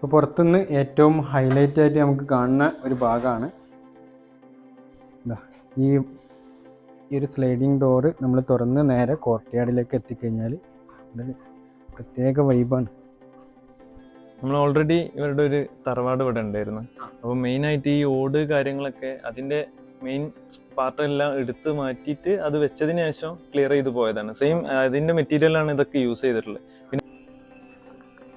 ഇപ്പോൾ പുറത്തുനിന്ന് ഏറ്റവും ഹൈലൈറ്റ് ആയിട്ട് നമുക്ക് കാണുന്ന ഒരു ഭാഗമാണ്. ഈ ഈ ഒരു സ്ലൈഡിങ് ഡോറ് നമ്മൾ തുറന്ന് നേരെ കോർട്ട്യാർഡിലേക്ക് എത്തിക്കഴിഞ്ഞാൽ പ്രത്യേക വൈബാണ് നമ്മൾ ഓൾറെഡി ഇവരുടെ ഒരു തറവാട് ഇവിടെ ഉണ്ടായിരുന്നു. അപ്പോൾ മെയിനായിട്ട് ഈ ഓട് കാര്യങ്ങളൊക്കെ അതിന്റെ മെയിൻ പാർട്ടെല്ലാം എടുത്ത് മാറ്റിയിട്ട് അത് വെച്ചതിന് ശേഷം ക്ലിയർ ചെയ്ത് പോയതാണ്. സെയിം അതിന്റെ മെറ്റീരിയലാണ് ഇതൊക്കെ യൂസ് ചെയ്തിട്ടുള്ളത്.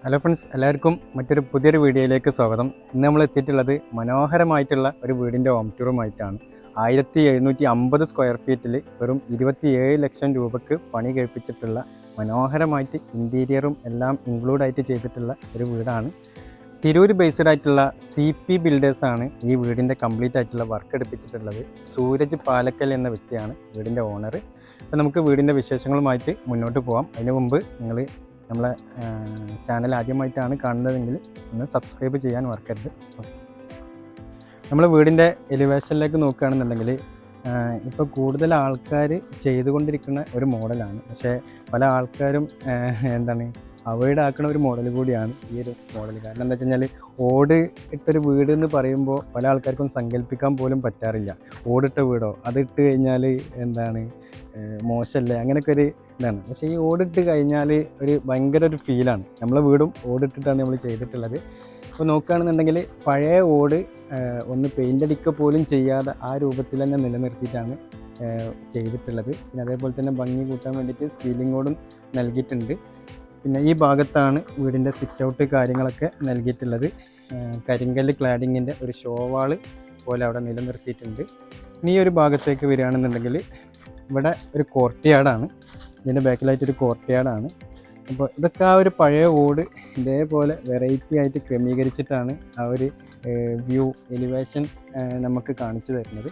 ഹലോ ഫ്രണ്ട്സ് എല്ലാവർക്കും മറ്റൊരു പുതിയൊരു വീഡിയോയിലേക്ക് സ്വാഗതം. ഇന്ന് നമ്മൾ എത്തിയിട്ടുള്ളത് മനോഹരമായിട്ടുള്ള ഒരു വീടിന്റെ ഹോം ടൂറുമായിട്ടാണ് ആയിരത്തി എഴുന്നൂറ്റി അമ്പത് സ്ക്വയർ ഫീറ്റിൽ വെറും ഇരുപത്തിയേഴ് ലക്ഷം രൂപയ്ക്ക് പണി കഴിപ്പിച്ചിട്ടുള്ള മനോഹരമായിട്ട് ഇന്റീരിയറും എല്ലാം ഇൻക്ലൂഡ് ആയിട്ട് ചെയ്തിട്ടുള്ള ഒരു വീടാണ്. തിരൂർ ബേസ്ഡ് ആയിട്ടുള്ള സി പി ബിൽഡേഴ്സാണ് ഈ വീടിന്റെ കംപ്ലീറ്റ് ആയിട്ടുള്ള വർക്ക് എടുപ്പിച്ചിട്ടുള്ളത്. സൂരജ് പാലക്കൽ എന്ന വ്യക്തിയാണ് വീടിന്റെ ഓണർ അപ്പോൾ നമുക്ക് വീടിന്റെ വിശേഷങ്ങളുമായിട്ട് മുന്നോട്ട് പോകാം അതിന് മുമ്പ് നിങ്ങൾ നമ്മളെ ചാനൽ ആദ്യമായിട്ടാണ് കാണുന്നതെങ്കിൽ ഒന്ന് സബ്സ്ക്രൈബ് ചെയ്യാൻ മറക്കരുത്. നമ്മൾ വീടിന്റെ എലിവേഷനിലേക്ക് നോക്കുകയാണെന്നുണ്ടെങ്കിൽ ഇപ്പോൾ കൂടുതൽ ആൾക്കാർ ചെയ്തുകൊണ്ടിരിക്കുന്ന ഒരു മോഡലാണ്. പക്ഷേ പല ആൾക്കാരും എന്താണ് അവോയ്ഡ് ആക്കുന്ന ഒരു മോഡൽ കൂടിയാണ് ഈ ഒരു മോഡൽ. കാരണം എന്താ വെച്ച് കഴിഞ്ഞാൽ ഓട് ഇട്ടൊരു വീട് എന്ന് പറയുമ്പോൾ പല ആൾക്കാർക്കും സങ്കല്പിക്കാൻ പോലും പറ്റാറില്ല. ഓടിട്ട വീടോ അത് ഇട്ട് കഴിഞ്ഞാൽ എന്താണ് മോശമല്ലേ? അങ്ങനെയൊക്കെ ഒരു ഇതാണ്. പക്ഷേ ഈ ഓടിട്ട് കഴിഞ്ഞാൽ ഒരു ഭയങ്കര ഒരു ഫീലാണ് നമ്മളെ വീടും ഓടിട്ടിട്ടാണ് നമ്മൾ ചെയ്തിട്ടുള്ളത്. അപ്പോൾ നോക്കുകയാണെന്നുണ്ടെങ്കിൽ പഴയ ഓട് ഒന്ന് പെയിന്റ് അടിക്കുക പോലും ചെയ്യാതെ ആ രൂപത്തിൽ തന്നെ നിലനിർത്തിയിട്ടാണ് ചെയ്തിട്ടുള്ളത്. പിന്നെ അതേപോലെ തന്നെ ഭംഗി കൂട്ടാൻ വേണ്ടിയിട്ട് സീലിംഗ് ഓടും നൽകിയിട്ടുണ്ട്. പിന്നെ ഈ ഭാഗത്താണ് വീടിന്റെ സിറ്റ് ഔട്ട് കാര്യങ്ങളൊക്കെ നൽകിയിട്ടുള്ളത്. കരിങ്കല്ല് ക്ലാഡിങ്ങിന്റെ ഒരു ഷോവാൾ പോലെ അവിടെ നിലനിർത്തിയിട്ടുണ്ട്. ഇനി ഈ ഒരു ഭാഗത്തേക്ക് വരികയാണെന്നുണ്ടെങ്കിൽ ഇവിടെ ഒരു കോർട്ട്യാർഡാണ് ഇതിന്റെ ബാക്കിലായിട്ടൊരു കോർട്ട്യാർഡാണ് അപ്പോൾ ഇതൊക്കെ ആ ഒരു പഴയ ഓട് ഇതേപോലെ വെറൈറ്റി ആയിട്ട് ക്രമീകരിച്ചിട്ടാണ് ആ ഒരു വ്യൂ എലിവേഷൻ നമുക്ക് കാണിച്ചു തരുന്നത്.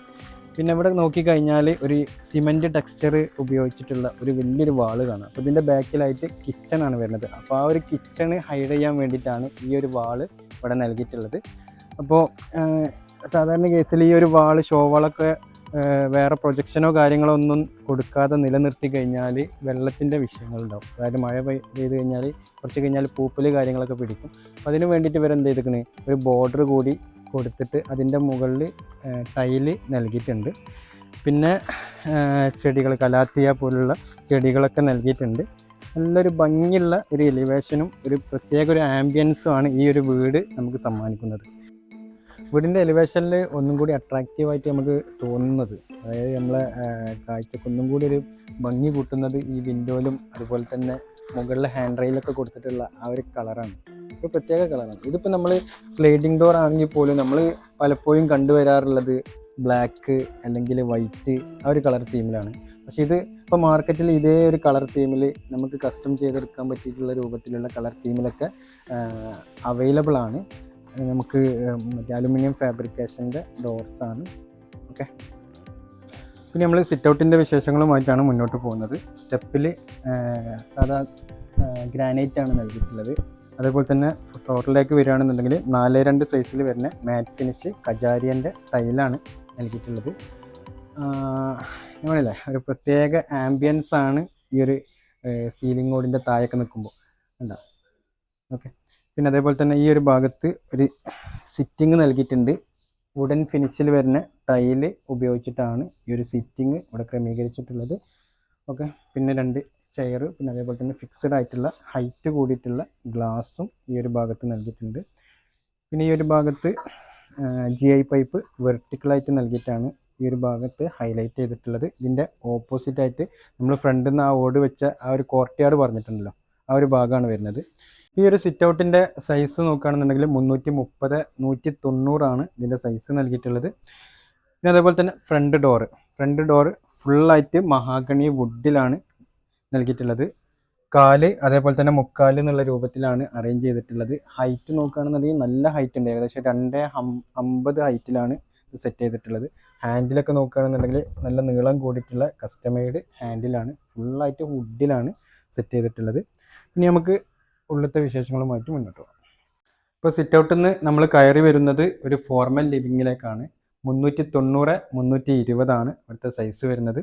പിന്നെ ഇവിടെ നോക്കിക്കഴിഞ്ഞാൽ ഒരു സിമന്റ് ടെക്സ്ചർ ഉപയോഗിച്ചിട്ടുള്ള ഒരു വലിയൊരു വാൾ കാണാം. അപ്പോൾ ഇതിന്റെ ബാക്കിലായിട്ട് കിച്ചണാണ് വരുന്നത്. അപ്പോൾ ആ ഒരു കിച്ചണ് ഹൈഡ് ചെയ്യാൻ വേണ്ടിയിട്ടാണ് ഈ ഒരു വാൾ ഇവിടെ നൽകിയിട്ടുള്ളത്. അപ്പോൾ സാധാരണ കേസിൽ ഈ ഒരു വാൾ ഷോ വാളൊക്കെ വേറെ പ്രൊജക്ഷനോ കാര്യങ്ങളോ ഒന്നും കൊടുക്കാതെ നിലനിർത്തി കഴിഞ്ഞാൽ വെള്ളത്തിന്റെ വിഷയങ്ങളുണ്ടാവും. അതായത് മഴ പെയ്- പെയ്ത് കഴിഞ്ഞാൽ കുറച്ച് കഴിഞ്ഞാൽ പൂപ്പൽ കാര്യങ്ങളൊക്കെ പിടിക്കും. അപ്പം അതിന് വേണ്ടിയിട്ട് ഇവർ എന്ത് ചെയ്തിരിക്കണ്? ഒരു ബോർഡർ കൂടി കൊടുത്തിട്ട് അതിന്റെ മുകളിൽ ടൈൽ നൽകിയിട്ടുണ്ട്. പിന്നെ ചെടികൾ കലാത്തിയ പോലുള്ള ചെടികളൊക്കെ നൽകിയിട്ടുണ്ട്. നല്ലൊരു ഭംഗിയുള്ള ഒരു എലിവേഷനും ഒരു പ്രത്യേക ഒരു ആംബിയൻസും ആണ് ഈ ഒരു വീട് നമുക്ക് സമ്മാനിക്കുന്നത്. വീടിന്റെ എലിവേഷനിൽ ഒന്നും കൂടി അട്രാക്റ്റീവായിട്ട് നമുക്ക് തോന്നുന്നത്. അതായത് നമ്മളെ കാഴ്ചക്ക് ഒന്നും കൂടി ഒരു ഭംഗി കൂട്ടുന്നത് ഈ വിൻഡോയിലും അതുപോലെ തന്നെ മുകളിലെ ഹാൻഡ് റെയിലൊക്കെ കൊടുത്തിട്ടുള്ള ആ ഒരു കളറാണ് ഒരു പ്രത്യേക കളറാണ് ഇതിപ്പോൾ നമ്മൾ സ്ലൈഡിംഗ് ഡോർ ആണെങ്കിൽ പോലും നമ്മൾ പലപ്പോഴും കണ്ടുവരാറുള്ളത് ബ്ലാക്ക് അല്ലെങ്കിൽ വൈറ്റ് ആ ഒരു കളർ തീമിലാണ് പക്ഷേ ഇത് ഇപ്പോൾ മാർക്കറ്റിൽ ഇതേ ഒരു കളർ തീമിൽ നമുക്ക് കസ്റ്റം ചെയ്തെടുക്കാൻ പറ്റിയിട്ടുള്ള രൂപത്തിലുള്ള കളർ തീമിലൊക്കെ അവൈലബിൾ ആണ്. നമുക്ക് മറ്റേ അലുമിനിയം ഫാബ്രിക്കേഷന്റെ ഡോർസ് ആണ് ഓക്കെ. പിന്നെ നമ്മൾ സിറ്റ് ഔട്ടിന്റെ വിശേഷങ്ങളുമായിട്ടാണ് മുന്നോട്ട് പോകുന്നത്. സ്റ്റെപ്പിൽ സാധാ ഗ്രാനൈറ്റ് ആണ് നൽകിയിട്ടുള്ളത്. അതേപോലെ തന്നെ ടോട്ടലിലേക്ക് വരികയാണെന്നുണ്ടെങ്കിൽ നാല് രണ്ട് സൈസിൽ വരുന്ന മാറ്റ് ഫിനിഷ് കജാരിയന്റെ ടൈലാണ് നൽകിയിട്ടുള്ളത്. ഞാനില്ലേ ഒരു പ്രത്യേക ആംബിയൻസ് ആണ് ഈ ഒരു സീലിംഗ് ബോർഡിന്റെ താഴൊക്കെ നിൽക്കുമ്പോൾ. ഉണ്ടാവും ഓക്കെ. പിന്നെ അതേപോലെ തന്നെ ഈ ഒരു ഭാഗത്ത് ഒരു സിറ്റിംഗ് നൽകിയിട്ടുണ്ട്. വുഡൻ ഫിനിഷിൽ വരുന്ന ടൈൽ ഉപയോഗിച്ചിട്ടാണ് ഈ ഒരു സിറ്റിംഗ് ഇവിടെ ക്രമീകരിച്ചിട്ടുള്ളത്. ഓക്കെ പിന്നെ രണ്ട് ചെയർ പിന്നെ അതേപോലെ തന്നെ ഫിക്സഡ് ആയിട്ടുള്ള ഹൈറ്റ് കൂടിയിട്ടുള്ള ഗ്ലാസും ഈ ഒരു ഭാഗത്ത് നൽകിയിട്ടുണ്ട്. പിന്നെ ഈ ഒരു ഭാഗത്ത് ജി ഐ പൈപ്പ് വെർട്ടിക്കലായിട്ട് നൽകിയിട്ടാണ് ഈ ഒരു ഭാഗത്ത് ഹൈലൈറ്റ് ചെയ്തിട്ടുള്ളത്. ഇതിന്റെ ഓപ്പോസിറ്റായിട്ട് നമ്മൾ ഫ്രണ്ടിൽ നിന്ന് ആ ഓട് വെച്ച ആ ഒരു കോർട്ട്യാർഡ് പറഞ്ഞിട്ടുണ്ടല്ലോ ആ ഒരു ഭാഗമാണ് വരുന്നത്. ഈ ഒരു സിറ്റ് ഔട്ടിന്റെ സൈസ് നോക്കുകയാണെന്നുണ്ടെങ്കിൽ മുന്നൂറ്റി മുപ്പത് നൂറ്റി തൊണ്ണൂറാണ് ഇതിന്റെ സൈസ് നൽകിയിട്ടുള്ളത്. പിന്നെ അതേപോലെ തന്നെ ഫ്രണ്ട് ഡോറ് ഫ്രണ്ട് ഡോറ് ഫുള്ളായിട്ട് മഹാഗണി വുഡിലാണ് നൽകിയിട്ടുള്ളത്. കാൽ അതേപോലെ തന്നെ മുക്കാൽ എന്നുള്ള രൂപത്തിലാണ് അറേഞ്ച് ചെയ്തിട്ടുള്ളത്. ഹൈറ്റ് നോക്കുകയാണെന്നുണ്ടെങ്കിൽ നല്ല ഹൈറ്റ് ഉണ്ട്. ഏകദേശം രണ്ട് അമ്പത് ഹൈറ്റിലാണ് സെറ്റ് ചെയ്തിട്ടുള്ളത്. ഹാൻഡിലൊക്കെ നോക്കുകയാണെന്നുണ്ടെങ്കിൽ നല്ല നീളം കൂടിയിട്ടുള്ള കസ്റ്റമൈഡ് ഹാൻഡിലാണ് ഫുള്ളായിട്ട് വുഡിലാണ് സെറ്റ് ചെയ്തിട്ടുള്ളത്. പിന്നെ നമുക്ക് ഉള്ളത്തെ വിശേഷങ്ങളുമായിട്ട് മുന്നോട്ട് പോകാം. ഇപ്പോൾ സിറ്റ് ഔട്ടിൽ നിന്ന് നമ്മൾ കയറി വരുന്നത് ഒരു ഫോർമൽ ലിവിങ്ങിലേക്കാണ് മുന്നൂറ്റി തൊണ്ണൂറ് മുന്നൂറ്റി ഇരുപതാണ് ഇവിടുത്തെ സൈസ് വരുന്നത്.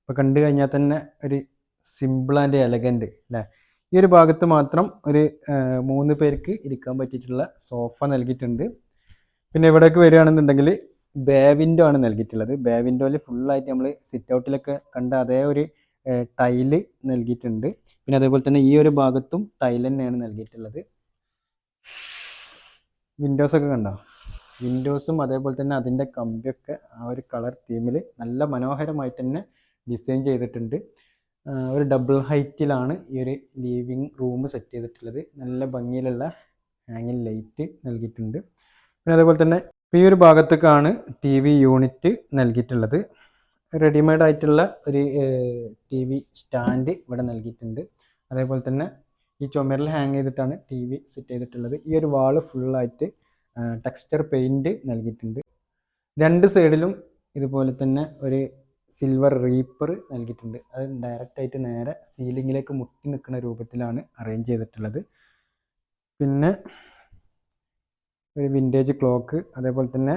ഇപ്പോൾ കണ്ടു കഴിഞ്ഞാൽ തന്നെ ഒരു സിമ്പിൾ ആൻഡ് എലഗന്റ് അല്ലേ? ഈ ഒരു ഭാഗത്ത് മാത്രം ഒരു മൂന്ന് പേർക്ക് ഇരിക്കാൻ പറ്റിയിട്ടുള്ള സോഫ നൽകിയിട്ടുണ്ട്. പിന്നെ ഇവിടേക്ക് വരികയാണെന്നുണ്ടെങ്കിൽ ബേ വിൻഡോ ആണ് നൽകിയിട്ടുള്ളത്. ബേ വിൻഡോയിൽ ഫുള്ളായിട്ട് നമ്മൾ സിറ്റ് ഔട്ടിലൊക്കെ കണ്ട അതേ ഒരു ടൈൽ നൽകിയിട്ടുണ്ട്. പിന്നെ അതേപോലെ തന്നെ ഈ ഒരു ഭാഗത്തും ടൈൽ തന്നെയാണ് നൽകിയിട്ടുള്ളത്. വിൻഡോസ് ഒക്കെ കണ്ടോ? വിൻഡോസും അതേപോലെ തന്നെ അതിന്റെ കമ്പിയൊക്കെ ആ ഒരു കളർ തീമിൽ നല്ല മനോഹരമായിട്ട് തന്നെ ഡിസൈൻ ചെയ്തിട്ടുണ്ട്. ഒരു ഡബിൾ ഹൈറ്റിലാണ് ഈ ഒരു ലിവിങ് റൂം സെറ്റ് ചെയ്തിട്ടുള്ളത്. നല്ല ഭംഗിയിലുള്ള ഹാങ്ങിൽ ലൈറ്റ് നൽകിയിട്ടുണ്ട്. പിന്നെ അതേപോലെ തന്നെ ഈ ഒരു ഭാഗത്തേക്കാണ് ടി വി യൂണിറ്റ് നൽകിയിട്ടുള്ളത്. റെഡിമെയ്ഡ് ആയിട്ടുള്ള ഒരു ടി വി സ്റ്റാൻഡ് ഇവിടെ നൽകിയിട്ടുണ്ട്. അതേപോലെ തന്നെ ഈ ചുമരിൽ ഹാങ് ചെയ്തിട്ടാണ് ടി വി സെറ്റ് ചെയ്തിട്ടുള്ളത്. ഈ ഒരു വാൾ ഫുള്ളായിട്ട് ടെക്സ്ചർ പെയിന്റ് നൽകിയിട്ടുണ്ട്. രണ്ട് സൈഡിലും ഇതുപോലെ തന്നെ ഒരു സിൽവർ റീപ്പർ നൽകിയിട്ടുണ്ട്. അത് ഡയറക്റ്റായിട്ട് നേരെ സീലിങ്ങിലേക്ക് മുട്ടി നിൽക്കുന്ന രൂപത്തിലാണ് അറേഞ്ച് ചെയ്തിട്ടുള്ളത്. പിന്നെ ഒരു വിന്റേജ് ക്ലോക്ക് അതേപോലെ തന്നെ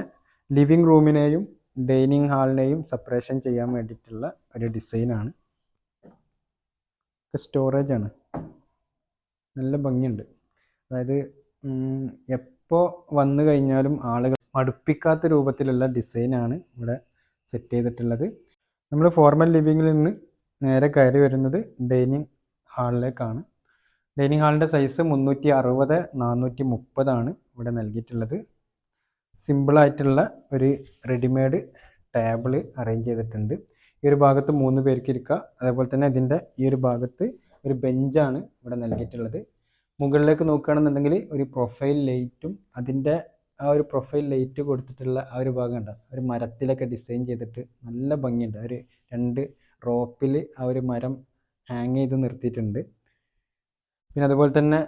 ലിവിങ് റൂമിനെയും ഡൈനിങ് ഹാളിനെയും സെപ്പറേഷൻ ചെയ്യാൻ വേണ്ടിയിട്ടുള്ള ഒരു ഡിസൈനാണ്. സ്റ്റോറേജ് ആണ്. നല്ല ഭംഗിയുണ്ട്. അതായത് എപ്പോൾ വന്നു കഴിഞ്ഞാലും ആളുകൾ മടുപ്പിക്കാത്ത രൂപത്തിലുള്ള ഡിസൈനാണ് ഇവിടെ സെറ്റ് ചെയ്തിട്ടുള്ളത്. നമ്മൾ ഫോർമൽ ലിവിങ്ങിൽ നിന്ന് നേരെ കയറി വരുന്നത് ഡൈനിങ് ഹാളിലേക്കാണ്. ഡൈനിങ് ഹാളിന്റെ സൈസ് മുന്നൂറ്റി അറുപത് നാനൂറ്റി മുപ്പതാണ് ഇവിടെ നൽകിയിട്ടുള്ളത്. സിമ്പിളായിട്ടുള്ള ഒരു റെഡിമെയ്ഡ് ടേബിൾ അറേഞ്ച് ചെയ്തിട്ടുണ്ട്. ഈ ഒരു ഭാഗത്ത് മൂന്ന് പേർക്ക് ഇരിക്കുക അതേപോലെ തന്നെ ഇതിന്റെ ഈ ഒരു ഭാഗത്ത് ഒരു ബെഞ്ചാണ് ഇവിടെ നൽകിയിട്ടുള്ളത്. മുകളിലേക്ക് നോക്കുകയാണെന്നുണ്ടെങ്കിൽ ഒരു പ്രൊഫൈൽ ലൈറ്റും അതിന്റെ ആ ഒരു പ്രൊഫൈൽ ലൈറ്റ് കൊടുത്തിട്ടുള്ള ആ ഒരു ഭാഗം ഉണ്ടാവും ഒരു മരത്തിലൊക്കെ ഡിസൈൻ ചെയ്തിട്ട് നല്ല ഭംഗിയുണ്ട്. ഒരു രണ്ട് റോപ്പിൽ ആ ഒരു മരം ഹാങ് ചെയ്ത് നിർത്തിയിട്ടുണ്ട്. പിന്നെ അതുപോലെ തന്നെ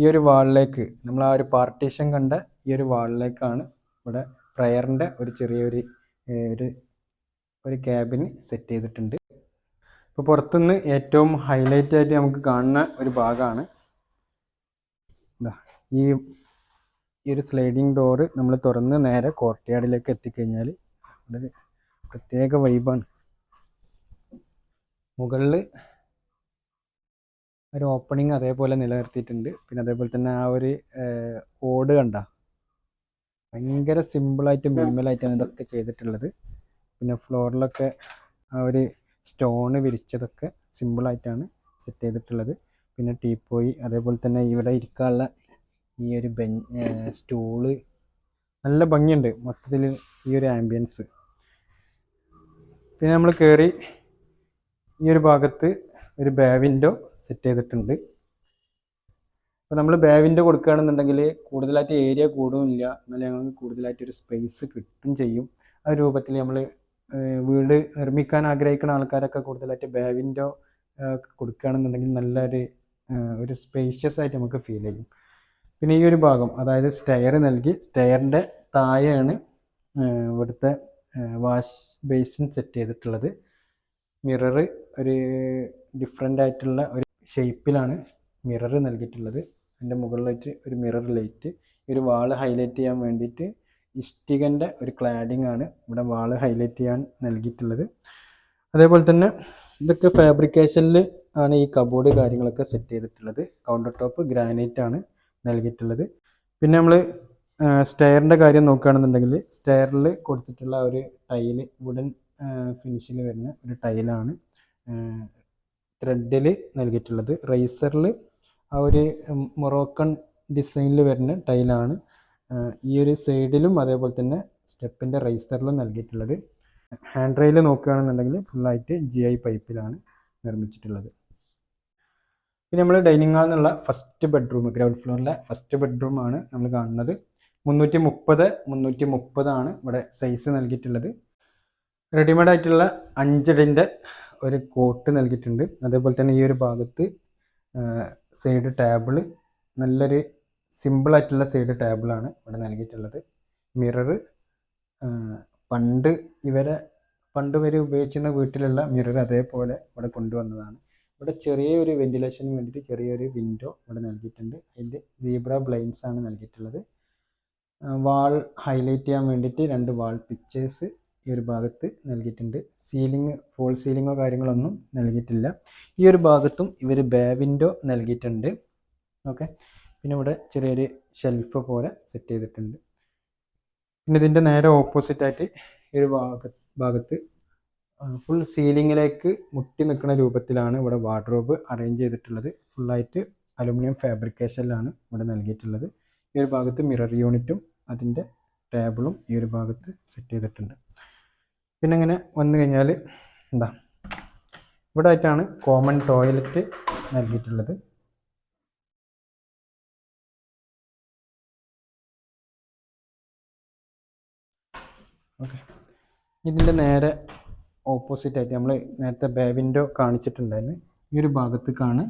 ഈ ഒരു വാളിലേക്ക് നമ്മൾ ആ ഒരു പാർട്ടീഷൻ കണ്ട ഈ ഒരു വാളിലേക്കാണ് ഇവിടെ പ്രയറിന്റെ ഒരു ചെറിയൊരു ഒരു ഒരു ക്യാബിന് സെറ്റ് ചെയ്തിട്ടുണ്ട്. ഇപ്പോൾ പുറത്തുനിന്ന് ഏറ്റവും ഹൈലൈറ്റ് ആയിട്ട് നമുക്ക് കാണുന്ന ഒരു ഭാഗമാണ്. ഈ ഈ ഒരു സ്ലൈഡിങ് ഡോറ് നമ്മൾ തുറന്ന് നേരെ കോർട്ട്യാർഡിലേക്ക് എത്തിക്കഴിഞ്ഞാൽ ഒരു പ്രത്യേക വൈബാണ് മുകളിൽ ഒരു ഓപ്പണിങ് അതേപോലെ നിലനിർത്തിയിട്ടുണ്ട്. പിന്നെ അതേപോലെ തന്നെ ആ ഒരു ഓട് കണ്ട ഭയങ്കര സിമ്പിളായിട്ട് മിനിമലായിട്ടാണ് ഇതൊക്കെ ചെയ്തിട്ടുള്ളത്. പിന്നെ ഫ്ലോറിലൊക്കെ ആ ഒരു സ്റ്റോണ് വിരിച്ചതൊക്കെ സിമ്പിളായിട്ടാണ് സെറ്റ് ചെയ്തിട്ടുള്ളത്. പിന്നെ ടീപ്പോയി അതേപോലെ തന്നെ ഇവിടെ ഇരിക്കാനുള്ള ഈ ഒരു ബെഞ്ച് സ്റ്റൂൾ നല്ല ഭംഗിയുണ്ട് മൊത്തത്തിൽ ഈ ഒരു ആംബിയൻസ് പിന്നെ നമ്മൾ കയറി ഈ ഒരു ഭാഗത്ത് ഒരു ബേ വിൻഡോ സെറ്റ് ചെയ്തിട്ടുണ്ട്. അപ്പോൾ നമ്മൾ ബാവിന്റെ കൊടുക്കുകയാണെന്നുണ്ടെങ്കിൽ കൂടുതലായിട്ട് ഏരിയ കൂടുന്നില്ല എന്നാലും ഞങ്ങൾക്ക് കൂടുതലായിട്ട് ഒരു സ്പേസ് കിട്ടും ചെയ്യും. ആ രൂപത്തിൽ നമ്മൾ വീട് നിർമ്മിക്കാൻ ആഗ്രഹിക്കുന്ന ആൾക്കാരൊക്കെ കൂടുതലായിട്ട് ബേ വിൻഡോ കൊടുക്കുകയാണെന്നുണ്ടെങ്കിൽ നല്ലൊരു ഒരു സ്പേഷ്യസ് ആയിട്ട് നമുക്ക് ഫീൽ ചെയ്യും. പിന്നെ ഈ ഒരു ഭാഗം അതായത് സ്റ്റെയർ നൽകി സ്റ്റെയറിന്റെ താഴെയാണ് ഇവിടുത്തെ വാഷ് ബേസിൻ സെറ്റ് ചെയ്തിട്ടുള്ളത്. മിറർ ഒരു ഡിഫറെന്റ് ആയിട്ടുള്ള ഒരു ഷേപ്പിലാണ് മിറർ നൽകിയിട്ടുള്ളത്. അതിന്റെ മുകളിലായിട്ട് ഒരു മിറർ ലൈറ്റ് ഈ ഒരു വാൾ ഹൈലൈറ്റ് ചെയ്യാൻ വേണ്ടിയിട്ട് ഇസ്റ്റികന്റെ ഒരു ക്ലാഡിംഗ് ആണ് ഇവിടെ വാൾ ഹൈലൈറ്റ് ചെയ്യാൻ നൽകിയിട്ടുള്ളത്. അതേപോലെ തന്നെ ഇതൊക്കെ ഫാബ്രിക്കേഷനിൽ ആണ് ഈ കബോർഡ് കാര്യങ്ങളൊക്കെ സെറ്റ് ചെയ്തിട്ടുള്ളത്. കൗണ്ടർ ടോപ്പ് ഗ്രാനൈറ്റ് ആണ് നൽകിയിട്ടുള്ളത്. പിന്നെ നമ്മൾ സ്റ്റെയറിന്റെ കാര്യം നോക്കുകയാണെന്നുണ്ടെങ്കിൽ സ്റ്റെയറിൽ കൊടുത്തിട്ടുള്ള ഒരു ടൈൽ വുഡൻ ഫിനിഷിൽ വരുന്ന ഒരു ടൈലാണ് ത്രെഡിൽ നൽകിയിട്ടുള്ളത്. റൈസറിൽ ആ ഒരു മൊറോക്കൺ ഡിസൈനിൽ വരുന്ന ടൈലാണ് ഈ ഒരു സൈഡിലും അതേപോലെ തന്നെ സ്റ്റെപ്പിന്റെ റൈസറിലും നൽകിയിട്ടുള്ളത്. ഹാൻഡ് റെയിൽ നോക്കുകയാണെന്നുണ്ടെങ്കിൽ ഫുള്ളായിട്ട് ജി ഐ പൈപ്പിലാണ് നിർമ്മിച്ചിട്ടുള്ളത്. പിന്നെ നമ്മൾ ഡൈനിങ് ഹാളിൽ നിന്നുള്ള ഫസ്റ്റ് ബെഡ്റൂം ഗ്രൗണ്ട് ഫ്ലോറിലെ ഫസ്റ്റ് ബെഡ്റൂം ആണ് നമ്മൾ കാണുന്നത്. മുന്നൂറ്റി മുപ്പത് മുന്നൂറ്റി മുപ്പതാണ് ഇവിടെ സൈസ് നൽകിയിട്ടുള്ളത്. റെഡിമെയ്ഡ് ആയിട്ടുള്ള അഞ്ചടിന്റെ ഒരു കോട്ട് നൽകിയിട്ടുണ്ട്. അതേപോലെ തന്നെ ഈ ഒരു ഭാഗത്ത് സൈഡ് ടേബിൾ നല്ലൊരു സിമ്പിൾ ആയിട്ടുള്ള സൈഡ് ടേബിളാണ് ഇവിടെ നൽകിയിട്ടുള്ളത്. മിററ് പണ്ട് ഇവരെ പണ്ട് വരെ ഉപയോഗിച്ചിരുന്ന വീട്ടിലുള്ള മിറർ അതേപോലെ ഇവിടെ കൊണ്ടുവന്നതാണ്. ഇവിടെ ചെറിയൊരു വെന്റിലേഷന് വേണ്ടിയിട്ട് ചെറിയൊരു വിൻഡോ ഇവിടെ നൽകിയിട്ടുണ്ട്. അതിന്റെ സീബ്ര ബ്ലൈൻസ് ആണ് നൽകിയിട്ടുള്ളത്. വാൾ ഹൈലൈറ്റ് ചെയ്യാൻ വേണ്ടിയിട്ട് രണ്ട് വാൾ പിക്ചേഴ്സ് ഈ ഒരു ഭാഗത്ത് നൽകിയിട്ടുണ്ട്. സീലിംഗ് ഫോൾ സീലിങ്ങോ കാര്യങ്ങളൊന്നും നൽകിയിട്ടില്ല. ഈ ഒരു ഭാഗത്തും ഇവർ ബേ വിൻഡോ നൽകിയിട്ടുണ്ട്. ഓക്കെ പിന്നെ ഇവിടെ ചെറിയൊരു ഷെൽഫ് പോലെ സെറ്റ് ചെയ്തിട്ടുണ്ട്. പിന്നെ ഇതിന്റെ നേരെ ഓപ്പോസിറ്റായിട്ട് ഈ ഒരു ഭാഗ ഭാഗത്ത് ഫുൾ സീലിങ്ങിലേക്ക് മുട്ടി നിൽക്കുന്ന രൂപത്തിലാണ് ഇവിടെ വാർഡ്രോബ് അറേഞ്ച് ചെയ്തിട്ടുള്ളത്. ഫുള്ളായിട്ട് അലുമിനിയം ഫാബ്രിക്കേഷനിലാണ് ഇവിടെ നൽകിയിട്ടുള്ളത്. ഈ ഒരു ഭാഗത്ത് മിറർ യൂണിറ്റും അതിന്റെ ടേബിളും ഈ ഒരു ഭാഗത്ത് സെറ്റ് ചെയ്തിട്ടുണ്ട്. പിന്നെ ഇങ്ങനെ വന്നു കഴിഞ്ഞാൽ എന്താ? ഇവിടെ ആയിട്ടാണ് കോമൺ ടോയ്ലറ്റ് നൽകിയിട്ടുള്ളത്. ഓക്കെ. ഇതിന്റെ നേരെ ഓപ്പോസിറ്റ് ആയിട്ട് നമ്മൾ നേരത്തെ ബേ വിൻഡോ കാണിച്ചിട്ടുണ്ടായിരുന്നു. ഈ ഒരു ഭാഗത്തേക്കാണ്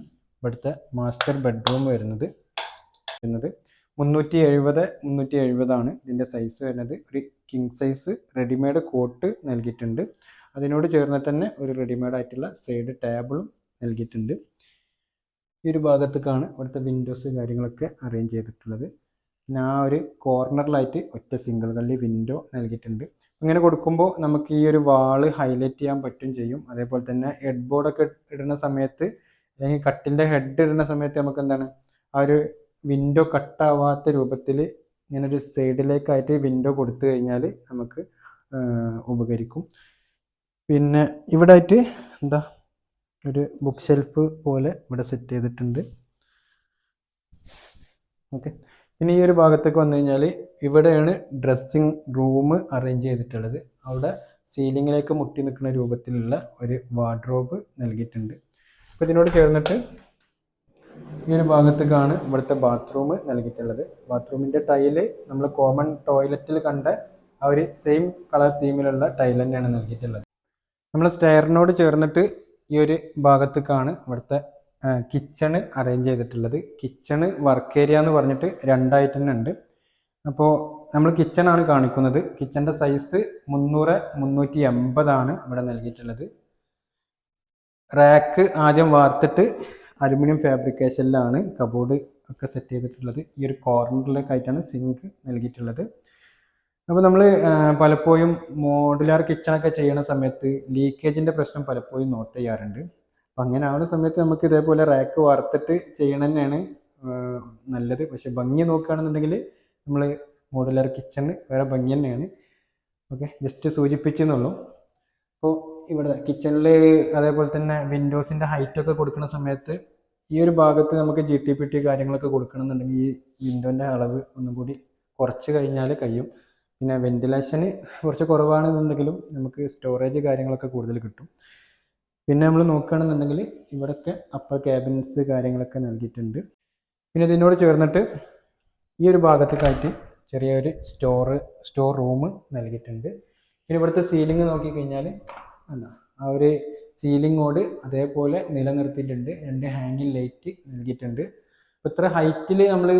ഇവിടുത്തെ മാസ്റ്റർ ബെഡ്റൂം വരുന്നത്. വരുന്നത്. മുന്നൂറ്റി എഴുപത് മുന്നൂറ്റി എഴുപതാണ് ഇതിന്റെ സൈസ് വരുന്നത്. ഒരു കിങ് സൈസ് റെഡിമെയ്ഡ് കോട്ട് നൽകിയിട്ടുണ്ട്. അതിനോട് ചേർന്നിട്ട് തന്നെ ഒരു റെഡിമെയ്ഡ് ആയിട്ടുള്ള സൈഡ് ടേബിളും നൽകിയിട്ടുണ്ട്. ഈ ഒരു ഭാഗത്തേക്കാണ് ഇവിടുത്തെ വിൻഡോസ് കാര്യങ്ങളൊക്കെ അറേഞ്ച് ചെയ്തിട്ടുള്ളത്. പിന്നെ ആ ഒരു കോർണറിലായിട്ട് ഒറ്റ സിംഗിൾ കള്ളി വിൻഡോ നൽകിയിട്ടുണ്ട്. ഇങ്ങനെ കൊടുക്കുമ്പോൾ നമുക്ക് ഈ ഒരു വാൾ ഹൈലൈറ്റ് ചെയ്യാൻ പറ്റും ചെയ്യും. അതേപോലെ തന്നെ ഹെഡ് ബോർഡൊക്കെ ഇടുന്ന സമയത്ത് അല്ലെങ്കിൽ കട്ടിന്റെ ഹെഡ് ഇടുന്ന സമയത്ത് നമുക്ക് എന്താണ്? ആ ഒരു വിൻഡോ കട്ടാവാത്ത രൂപത്തിൽ ഇങ്ങനെ ഒരു സൈഡിലേക്കായിട്ട് വിൻഡോ കൊടുത്തു കഴിഞ്ഞാൽ നമുക്ക് ഉപകരിക്കും. പിന്നെ ഇവിടെ ആയിട്ട് എന്താ ഒരു ബുക്ക് ഷെൽഫ് പോലെ ഇവിടെ സെറ്റ് ചെയ്തിട്ടുണ്ട്. ഓക്കെ പിന്നെ ഈ ഒരു ഭാഗത്തേക്ക് വന്നു കഴിഞ്ഞാൽ ഇവിടെയാണ് ഡ്രസ്സിങ് റൂം അറേഞ്ച് ചെയ്തിട്ടുള്ളത്. അവിടെ സീലിങ്ങിലേക്ക് മുട്ടി നിൽക്കുന്ന രൂപത്തിലുള്ള ഒരു വാർഡ്രോബ് നൽകിയിട്ടുണ്ട്. അപ്പോൾ ഇതിനോട് ചേർന്നിട്ട് ഈ ഒരു ഭാഗത്തേക്കാണ് ഇവിടുത്തെ ബാത്റൂം നൽകിയിട്ടുള്ളത്. ബാത്റൂമിന്റെ ടൈൽ നമ്മൾ കോമൺ ടോയ്ലറ്റിൽ കണ്ട ആ ഒരു സെയിം കളർ തീമിലുള്ള ടൈൽ തന്നെയാണ് നൽകിയിട്ടുള്ളത്. നമ്മൾ സ്റ്റെയറിനോട് ചേർന്നിട്ട് ഈ ഒരു ഭാഗത്തേക്കാണ് ഇവിടുത്തെ കിച്ചണ് അറേഞ്ച് ചെയ്തിട്ടുള്ളത്. കിച്ചണ് വർക്ക് ഏരിയ എന്ന് പറഞ്ഞിട്ട് രണ്ടായിട്ട് തന്നെ ഉണ്ട്. അപ്പോൾ നമ്മൾ കിച്ചണാണ് കാണിക്കുന്നത്. കിച്ചന്റെ സൈസ് മുന്നൂറ് മുന്നൂറ്റി എൺപതാണ് ഇവിടെ നൽകിയിട്ടുള്ളത്. റാക്ക് ആദ്യം വാർത്തിട്ട് അലുമിനിയം ഫാബ്രിക്കേഷനിലാണ് കബോർഡ് ഒക്കെ സെറ്റ് ചെയ്തിട്ടുള്ളത്. ഈ ഒരു കോർണറിലേക്കായിട്ടാണ് സിങ്ക് നൽകിയിട്ടുള്ളത്. അപ്പോൾ നമ്മൾ പലപ്പോഴും മോഡുലാർ കിച്ചണൊക്കെ ചെയ്യണ സമയത്ത് ലീക്കേജിന്റെ പ്രശ്നം പലപ്പോഴും നോട്ട് ചെയ്യാറുണ്ട്. അപ്പോൾ അങ്ങനെ ആവുന്ന സമയത്ത് നമുക്ക് ഇതേപോലെ റാക്ക് വാർത്തിട്ട് ചെയ്യണം തന്നെയാണ് നല്ലത്. പക്ഷെ ഭംഗി നോക്കുകയാണെന്നുണ്ടെങ്കിൽ നമ്മൾ മോഡുലാർ കിച്ചൺ വേറെ ഭംഗി തന്നെയാണ്. ഓക്കെ ജസ്റ്റ് സൂചിപ്പിച്ചെന്നുള്ളൂ. അപ്പോൾ ഇവിടെ കിച്ചണിൽ അതേപോലെ തന്നെ വിൻഡോസിന്റെ ഹൈറ്റൊക്കെ കൊടുക്കുന്ന സമയത്ത് ഈ ഒരു ഭാഗത്ത് നമുക്ക് ജി ടി പി ടി കാര്യങ്ങളൊക്കെ കൊടുക്കണമെന്നുണ്ടെങ്കിൽ ഈ വിൻഡോന്റെ അളവ് ഒന്നും കൂടി കുറച്ച് കഴിഞ്ഞാൽ കഴിയും. പിന്നെ വെന്റിലേഷന് കുറച്ച് കുറവാണെന്നുണ്ടെങ്കിലും നമുക്ക് സ്റ്റോറേജ് കാര്യങ്ങളൊക്കെ കൂടുതൽ കിട്ടും. പിന്നെ നമ്മൾ നോക്കുകയാണെന്നുണ്ടെങ്കിൽ ഇവിടെയൊക്കെ അപ്പർ ക്യാബിൻസ് കാര്യങ്ങളൊക്കെ നൽകിയിട്ടുണ്ട്. പിന്നെ ഇതിനോട് ചേർന്നിട്ട് ഈ ഒരു ഭാഗത്തേക്കായിട്ട് ചെറിയൊരു സ്റ്റോർ സ്റ്റോർ റൂം നൽകിയിട്ടുണ്ട്. പിന്നെ ഇവിടുത്തെ സീലിംഗ് നോക്കിക്കഴിഞ്ഞാൽ ആ ഒരു സീലിംഗോട് അതേപോലെ നിലനിർത്തിയിട്ടുണ്ട്. രണ്ട് ഹാങ്ങിങ് ലൈറ്റ് നൽകിയിട്ടുണ്ട്. അപ്പോൾ ഇത്ര ഹൈറ്റിൽ നമ്മൾ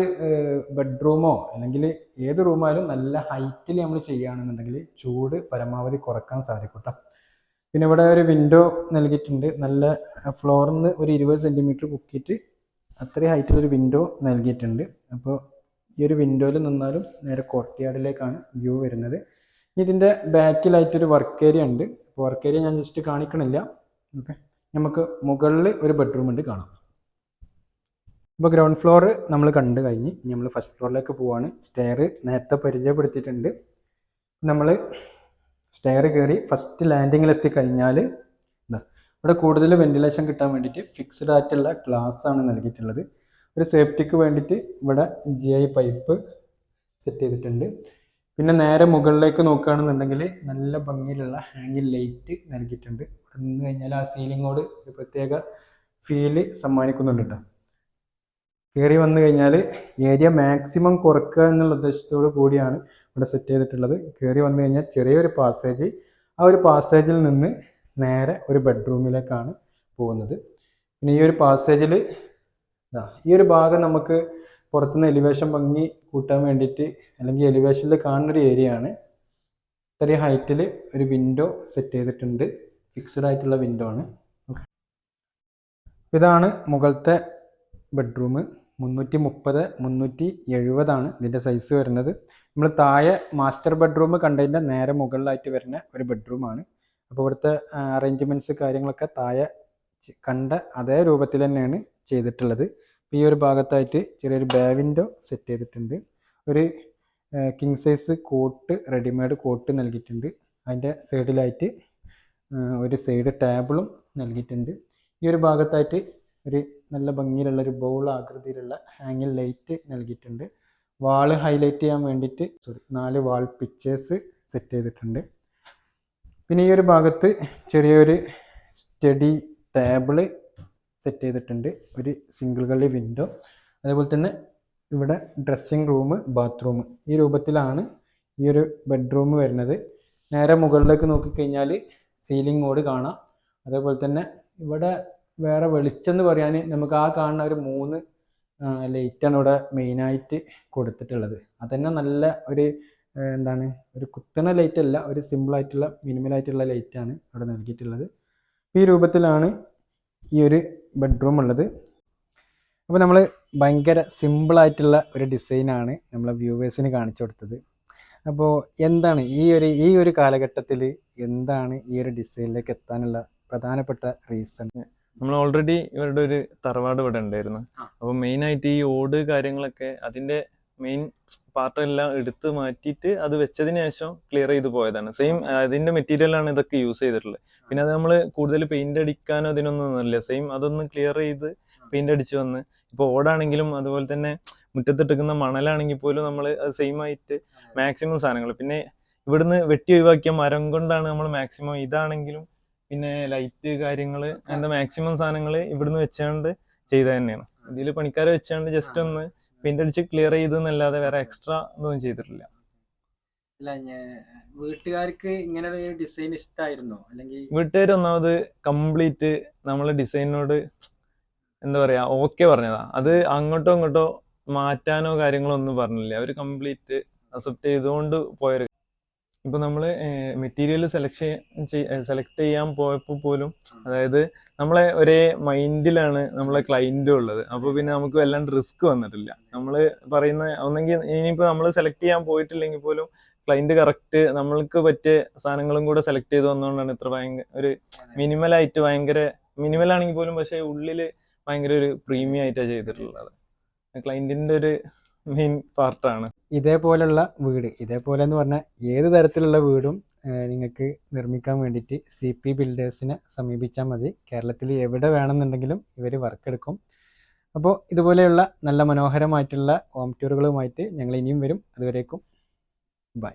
ബെഡ്റൂമോ അല്ലെങ്കിൽ ഏത് റൂമായാലും നല്ല ഹൈറ്റിൽ നമ്മൾ ചെയ്യുകയാണെന്നുണ്ടെങ്കിൽ ചൂട് പരമാവധി കുറയ്ക്കാൻ സാധിക്കും കേട്ടോ പിന്നെ ഇവിടെ ഒരു വിൻഡോ നൽകിയിട്ടുണ്ട്. നല്ല ഫ്ലോറിൽ നിന്ന് ഒരു ഇരുപത് സെന്റിമീറ്റർ പൊക്കിയിട്ട് അത്രയും ഹൈറ്റിൽ ഒരു വിൻഡോ നൽകിയിട്ടുണ്ട്. അപ്പോൾ ഈ ഒരു വിൻഡോയിൽ നിന്നാലും നേരെ കോർട്ട്യാർഡിലേക്കാണ് വ്യൂ വരുന്നത്. ഇതിന്റെ ബാക്കിലായിട്ടൊരു വർക്ക് ഏരിയ ഉണ്ട്. വർക്ക് ഏരിയ ഞാൻ ജസ്റ്റ് കാണിക്കണില്ല. ഓക്കെ നമുക്ക് മുകളിൽ ഒരു ബെഡ്റൂം ഉണ്ട് കാണാം. അപ്പോൾ ഗ്രൗണ്ട് ഫ്ലോർ നമ്മൾ കണ്ടു കഴിഞ്ഞ് ഇനി നമ്മൾ ഫസ്റ്റ് ഫ്ലോറിലേക്ക് പോവാണ്. സ്റ്റെയർ നേരത്തെ പരിചയപ്പെടുത്തിയിട്ടുണ്ട്. നമ്മൾ സ്റ്റെയർ കയറി ഫസ്റ്റ് ലാൻഡിങ്ങിൽ എത്തിക്കഴിഞ്ഞാൽ ഇവിടെ കൂടുതൽ വെന്റിലേഷൻ കിട്ടാൻ വേണ്ടിയിട്ട് ഫിക്സ്ഡ് ആയിട്ടുള്ള ഗ്ലാസ് ആണ് നൽകിയിട്ടുള്ളത്. ഒരു സേഫ്റ്റിക്ക് വേണ്ടിയിട്ട് ഇവിടെ ജി ഐ പൈപ്പ് സെറ്റ് ചെയ്തിട്ടുണ്ട്. പിന്നെ നേരെ മുകളിലേക്ക് നോക്കുകയാണെന്നുണ്ടെങ്കിൽ നല്ല ഭംഗിയിലുള്ള ഹാങ്ങിങ് ലൈറ്റ് നൽകിയിട്ടുണ്ട്. നിന്ന് കഴിഞ്ഞാൽ ആ സീലിങ്ങോട് ഒരു പ്രത്യേക ഫീൽ സമ്മാനിക്കുന്നുണ്ട് കേട്ടോ കയറി വന്നു കഴിഞ്ഞാൽ ഏരിയ മാക്സിമം കുറക്കുക എന്നുള്ള ഉദ്ദേശത്തോടു കൂടിയാണ് ഇവിടെ സെറ്റ് ചെയ്തിട്ടുള്ളത്. കയറി വന്നു കഴിഞ്ഞാൽ ചെറിയൊരു പാസേജ് ആ ഒരു പാസേജിൽ നിന്ന് നേരെ ഒരു ബെഡ്റൂമിലേക്കാണ് പോകുന്നത്. പിന്നെ ഈ ഒരു പാസേജിൽ ഈ ഒരു ഭാഗം നമുക്ക് പുറത്തുനിന്ന് എലിവേഷൻ ഭംഗി കൂട്ടാൻ വേണ്ടിയിട്ട് അല്ലെങ്കിൽ എലിവേഷനിൽ കാണുന്നൊരു ഏരിയ ആണ്. ഇത്രയും ഹൈറ്റിൽ ഒരു വിൻഡോ സെറ്റ് ചെയ്തിട്ടുണ്ട്. ഫിക്സ്ഡ് ആയിട്ടുള്ള വിൻഡോ ആണ്. ഇതാണ് മുകളത്തെ ബെഡ്റൂം മുന്നൂറ്റി മുപ്പത് മുന്നൂറ്റി എഴുപതാണ് ഇതിന്റെ സൈസ് വരുന്നത്. നമ്മൾ താഴെ മാസ്റ്റർ ബെഡ്റൂം കണ്ടതിന്റെ നേരെ മുകളിലായിട്ട് വരുന്ന ഒരു ബെഡ്റൂമാണ് അപ്പോൾ ഇവിടുത്തെ അറേഞ്ച്മെന്റ്സ് കാര്യങ്ങളൊക്കെ താഴെ കണ്ട അതേ രൂപത്തിൽ തന്നെയാണ് ചെയ്തിട്ടുള്ളത്. ഈ ഒരു ഭാഗത്തായിട്ട് ചെറിയൊരു ബാവിൻഡോ സെറ്റ് ചെയ്തിട്ടുണ്ട്. ഒരു king size cot readymade cot നൽകിയിട്ടുണ്ട്. അതിന്റെ സൈഡിലായിട്ട് ഒരു സൈഡ് ടേബിളും നൽകിയിട്ടുണ്ട്. ഈ ഒരു ഭാഗത്തായിട്ട് ഒരു നല്ല ഭംഗിയിലുള്ള ഒരു ബൗൾ ആകൃതിയിലുള്ള ഹാങ്ങിൽ ലൈറ്റ് നൽകിയിട്ടുണ്ട്. വാൾ ഹൈലൈറ്റ് ചെയ്യാൻ വേണ്ടിയിട്ട് സോറി നാല് വാൾ പിക്ചേഴ്സ് സെറ്റ് ചെയ്തിട്ടുണ്ട്. പിന്നെ ഈ ഒരു ഭാഗത്ത് ചെറിയൊരു സ്റ്റഡി ടേബിൾ സെറ്റ് ചെയ്തിട്ടുണ്ട് ഒരു സിംഗിൾ കളി വിൻഡോ അതേപോലെ തന്നെ ഇവിടെ ഡ്രസ്സിങ് റൂം ബാത്റൂം ഈ രൂപത്തിലാണ് ഈ ഒരു ബെഡ്റൂം വരുന്നത്. നേരെ മുകളിലേക്ക് നോക്കിക്കഴിഞ്ഞാൽ സീലിംഗ് മോഡ് കാണാം. അതേപോലെ തന്നെ ഇവിടെ വേറെ വെളിച്ചം എന്ന് പറയാൻ നമുക്ക് ആ കാണുന്ന ഒരു മൂന്ന് ലൈറ്റാണ് ഇവിടെ മെയിനായിട്ട് കൊടുത്തിട്ടുള്ളത്. അതന്നെ നല്ല ഒരു എന്താണ് ഒരു കുത്തണ ലൈറ്റ് അല്ല ഒരു സിമ്പിളായിട്ടുള്ള മിനിമലായിട്ടുള്ള ലൈറ്റാണ് ഇവിടെ നൽകിയിട്ടുള്ളത്. ഈ രൂപത്തിലാണ് ഈ ഒരു ബെഡ്റൂം ഉള്ളത്. അപ്പോൾ നമ്മൾ ഭയങ്കര സിമ്പിളായിട്ടുള്ള ഒരു ഡിസൈനാണ് നമ്മളെ വ്യൂവേഴ്സിന് കാണിച്ചു കൊടുത്തത്. അപ്പോൾ എന്താണ് ഈ ഒരു ഈ ഒരു കാലഘട്ടത്തിൽ എന്താണ് ഈ ഒരു ഡിസൈനിലേക്ക് എത്താനുള്ള പ്രധാനപ്പെട്ട റീസൺ നമ്മൾ ഓൾറെഡി ഇവരുടെ ഒരു തറവാട് ഇവിടെ ഉണ്ടായിരുന്നു. അപ്പോൾ മെയിനായിട്ട് ഈ ഓട് കാര്യങ്ങളൊക്കെ അതിന്റെ മെയിൻ പാർട്ട് എല്ലാം എടുത്ത് മാറ്റിയിട്ട് അത് വെച്ചതിന് ശേഷം ക്ലിയർ ചെയ്ത് പോയതാണ്. സെയിം അതിന്റെ മെറ്റീരിയൽ ആണ് ഇതൊക്കെ യൂസ് ചെയ്തിട്ടുള്ളത്. പിന്നെ അത് നമ്മൾ കൂടുതൽ പെയിന്റ് അടിക്കാനോ അതിനൊന്നും അല്ല സെയിം അതൊന്ന് ക്ലിയർ ചെയ്ത് പെയിന്റ് അടിച്ചു വന്ന് ഇപ്പൊ ഓടാണെങ്കിലും അതുപോലെ തന്നെ മുറ്റത്തിട്ടിരിക്കുന്ന മണലാണെങ്കിൽ പോലും നമ്മൾ അത് സെയിം ആയിട്ട് മാക്സിമം സാധനങ്ങൾ പിന്നെ ഇവിടുന്ന് വെട്ടി ഒഴിവാക്കിയ മരം കൊണ്ടാണ് നമ്മൾ മാക്സിമം ഇതാണെങ്കിലും പിന്നെ ലൈറ്റ് കാര്യങ്ങൾ അങ്ങനത്തെ മാക്സിമം സാധനങ്ങൾ ഇവിടുന്ന് വെച്ചാണ്ട് ചെയ്ത തന്നെയാണ്. ഇതിൽ പണിക്കാരെ വെച്ചാണ്ട് ജസ്റ്റ് ഒന്ന് പെയിന്റ് അടിച്ച് ക്ലിയർ ചെയ്തെന്നല്ലാതെ വേറെ എക്സ്ട്രാ ഒന്നും ചെയ്തിട്ടില്ല. അല്ല വീട്ടുകാർക്ക് ഇങ്ങനെ ഒരു ഡിസൈൻ ഇഷ്ടമായിരുന്നോ അല്ലെങ്കിൽ വീട്ടുകാർ ഒന്നാമത് കംപ്ലീറ്റ് നമ്മളെ ഡിസൈനിനോട് എന്താ പറയാ ഓക്കെ പറഞ്ഞതാ. അത് അങ്ങോട്ടോ ഇങ്ങോട്ടോ മാറ്റാനോ കാര്യങ്ങളോ ഒന്നും പറഞ്ഞില്ല. അവർ കംപ്ലീറ്റ് അക്സെപ്റ്റ് ചെയ്തുകൊണ്ട് പോയൊരു ഇപ്പൊ നമ്മൾ മെറ്റീരിയൽ സെലക്ഷൻ സെലക്ട് ചെയ്യാൻ പോയപ്പോൾ പോലും അതായത് നമ്മളെ ഒരേ മൈൻഡിലാണ് നമ്മളെ ക്ലൈന്റും ഉള്ളത്. അപ്പൊ പിന്നെ നമുക്ക് വല്ലാണ്ട് റിസ്ക് വന്നിട്ടില്ല. നമ്മൾ പറയുന്ന ഒന്നെങ്കിൽ ഇനിയിപ്പോ നമ്മൾ സെലക്ട് ചെയ്യാൻ പോയിട്ടില്ലെങ്കിൽ പോലും ക്ലൈന്റ് കറക്റ്റ് നമ്മൾക്ക് പറ്റിയ സാധനങ്ങളും കൂടെ സെലക്ട് ചെയ്ത് വന്നുകൊണ്ടാണ് ഇത്ര ഭയങ്കര ഒരു മിനിമൽ ആയിട്ട് ഭയങ്കര മിനിമൽ ആണെങ്കിൽ പോലും പക്ഷെ ഉള്ളിൽ ഭയങ്കര ഒരു പ്രീമിയം ആയിട്ടാണ് ചെയ്തിട്ടുള്ളത്. ക്ലൈന്റിന്റെ ഒരു മെയിൻ പാർട്ടാണ് ഇതേപോലുള്ള വീട് ഇതേപോലെ എന്ന് പറഞ്ഞാൽ ഏത് തരത്തിലുള്ള വീടും നിങ്ങൾക്ക് നിർമ്മിക്കാൻ വേണ്ടിയിട്ട് സി പി ബിൽഡേഴ്സിനെ സമീപിച്ചാൽ മതി. കേരളത്തിൽ എവിടെ വേണമെന്നുണ്ടെങ്കിലും ഇവർ വർക്ക് എടുക്കും. അപ്പോൾ ഇതുപോലെയുള്ള നല്ല മനോഹരമായിട്ടുള്ള ഹോം ടൂറുകളുമായിട്ട് ഞങ്ങൾ ഇനിയും വരും. അതുവരേക്കും ബൈ